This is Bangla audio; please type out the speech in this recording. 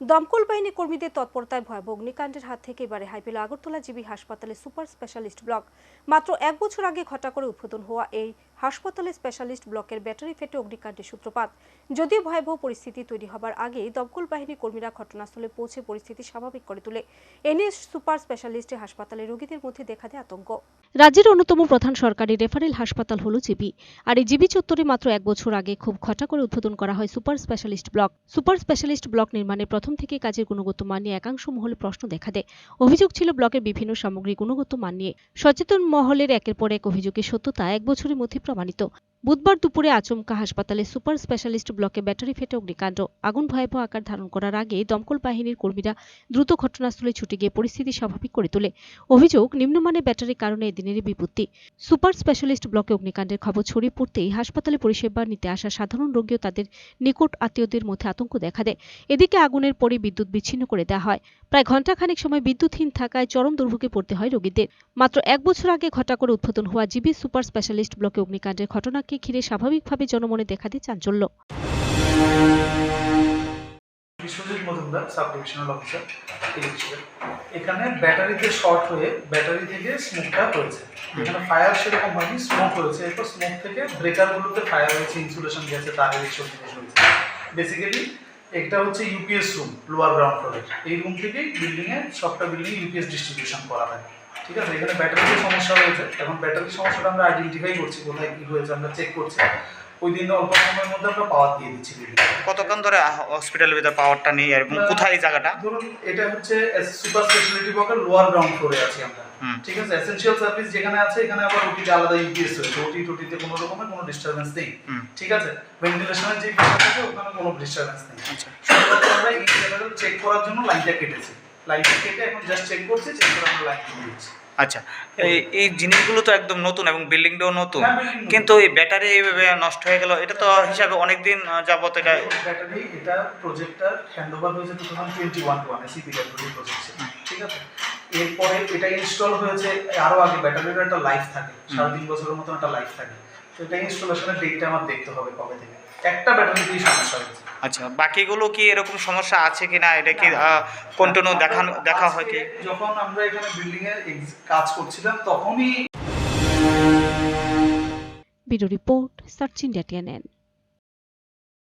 দমকল বাহিনী কর্মীদের তৎপরতায় ভয়াবহ অগ্নিকাণ্ডের হাত থেকে এবারে হাই পেল আগরতলা জিবি হাসপাতালে সুপার স্পেশালিস্ট ব্লক। মাত্র এক বছর আগে ঘটা করে উদ্বোধন হওয়া এই হাসপাতালে স্পেশালিস্ট ব্লকের ব্যাটারি ফেটে অগ্নিকাণ্ডের সূত্রপাত। যদিও ভয়াবহ পরিস্থিতি তৈরি হবার আগেই দমকল বাহিনী কর্মীরা ঘটনাস্থলে পৌঁছে পরিস্থিতি স্বাভাবিক করে তোলে। এ নিয়ে সুপার স্পেশালিস্ট হাসপাতালে রোগীদের মধ্যে দেখা দেয় আতঙ্ক। রাজ্যের অন্যতম প্রধান সরকারি রেফারেল হাসপাতাল হল জিবি। আর এই জিবি চত্বরে মাত্র এক বছর আগে খুব ঘটা করে উদ্বোধন করা হয় super specialist block. Super specialist block নির্মাণে প্রথম থেকে কাজের গুণগত মান নিয়ে একাংশ মহলে প্রশ্ন দেখা দেয়। অভিযোগ ছিল ব্লকের বিভিন্ন সামগ্রী গুণগত মান নিয়ে। সচেতন মহলের একের পর এক অভিযোগের সত্যতা এক বছরের মধ্যে প্রমাণিত। বুধবার দুপুরে আচমকা হাসপাতালে সুপার স্পেশালিস্ট ব্লকে ব্যাটারি ফেটে অগ্নিকাণ্ড। আগুন ভয়াবহ আকার ধারণ করার আগে দমকল বাহিনীর কর্মীরা দ্রুত ঘটনাস্থলে ছুটে গিয়ে পরিস্থিতি স্বাভাবিক করে তোলে। অভিযোগ, নিম্নমানের ব্যাটারির কারণে এদিনেরই বিপত্তি। সুপার স্পেশালিস্ট ব্লকে অগ্নিকাণ্ডের খবর ছড়িয়ে পড়তেই হাসপাতালে পরিষেবা নিতে আসা সাধারণ রোগী ও তাদের নিকট আত্মীয়দের মধ্যে আতঙ্ক দেখা দেয়। এদিকে আগুনের পরে বিদ্যুৎ বিচ্ছিন্ন করে দেওয়া হয়। প্রায় ঘণ্টাখানেক সময় বিদ্যুৎহীন থাকায় চরম দুর্ভোগে পড়তে হয় রোগীদের। মাত্র এক বছর আগে ঘটা করে উদ্বোধন হওয়া জিবি সুপার স্পেশালিস্ট ব্লকে অগ্নিকাণ্ডের ঘটনাকে ঘিরে স্বাভাবিকভাবে জনমনে দেখা দিয়ে চাঞ্চল্য। Biswajit Majumdar sub divisional officer এখানে ব্যাটারিতে শর্ট হয়ে ব্যাটারি থেকে স্মোকটা হয়েছে। এখানে ফায়ার সেরকম হয়নি স্মোক হয়েছে। এরপর স্মোক থেকে ব্রেকারগুলোতে ফায়ার হয়েছে ইনসুলেশন গেছে তারের এইসব জিনিস হয়েছে। বেসিক্যালি এটা হচ্ছে ইউপিএস রুম লোয়ার গ্রাউন্ড ফ্লোরের এই রুম থেকেই বিল্ডিংয়ে সবটা বিল্ডিং ইউপিএস ডিস্ট্রিবিউশন করা হয়। ঠিক আছে এখানে ব্যাটারির সমস্যা হয়েছে এখন ব্যাটারির সমস্যাটা আমরা আইডেন্টিফাই করছি কোথায় কী হয়েছে আমরা চেক করছি। ওই দিন অল্প সময়ের মধ্যে আমরা পাওয়ার দিয়ে দিচ্ছি কতক্ষণ ধরে হসপিটালের ভিতরে পাওয়ারটা নেই এবং কোথায় এই জায়গাটা? ধরুন এটা হচ্ছে সুপার স্পেশালিটি ব্লকের লোয়ার গ্রাউন্ড ফ্লোরে আছি আমরা। ঠিক আছে এসেনশিয়াল সার্ভিস যেখানে আছে এখানে আবার ওটিতে আলাদা ইউপিএস রয়েছে। ওটি টোটিতে কোনো রকমের কোনো ডিস্টারবেন্স নেই। ঠিক আছে ভেন্টিলেশনের যে বিষয় আছে ওখানে কোনো ডিস্টারবেন্স নেই। আচ্ছা। আমরা এই চেক করার জন্য লাইনটা কেটেছি। লাইনটা কেটে এখন জাস্ট চেক করছি চেক করে আমরা দিয়ে দিচ্ছি। আচ্ছা এই জিনিসগুলো তো একদম নতুন এবং বিল্ডিংটাও নতুন। হ্যাঁ। কিন্তু এই ব্যাটারি এইভাবে নষ্ট হয়ে গেল এটা তো হিসাবে অনেকদিন যাবত এটা ব্যাটারি এটা প্রজেক্টটা হ্যান্ড ওভার হয়েছে two thousand twenty one to CPWD project ঠিক আছে? এরপরে এটা ইনস্টল হয়েছে আরও আগে ব্যাটারির একটা লাইফ থাকে সাড়ে তিন বছরের মতো একটা লাইফ থাকে। তো এটা ইনস্টলেশনের ডেটটা আমার দেখতে হবে কবে থেকে। একটা ব্যাটারিতেই সমস্যা হয়েছে। আচ্ছা বাকিগুলো কি এরকম সমস্যা আছে কি না এটা কি কন্টিনিউ দেখানো দেখা হয় কি? যখন আমরা এখানে বিল্ডিং এর কাজ করছিলাম তখনই bureau report search India TNN.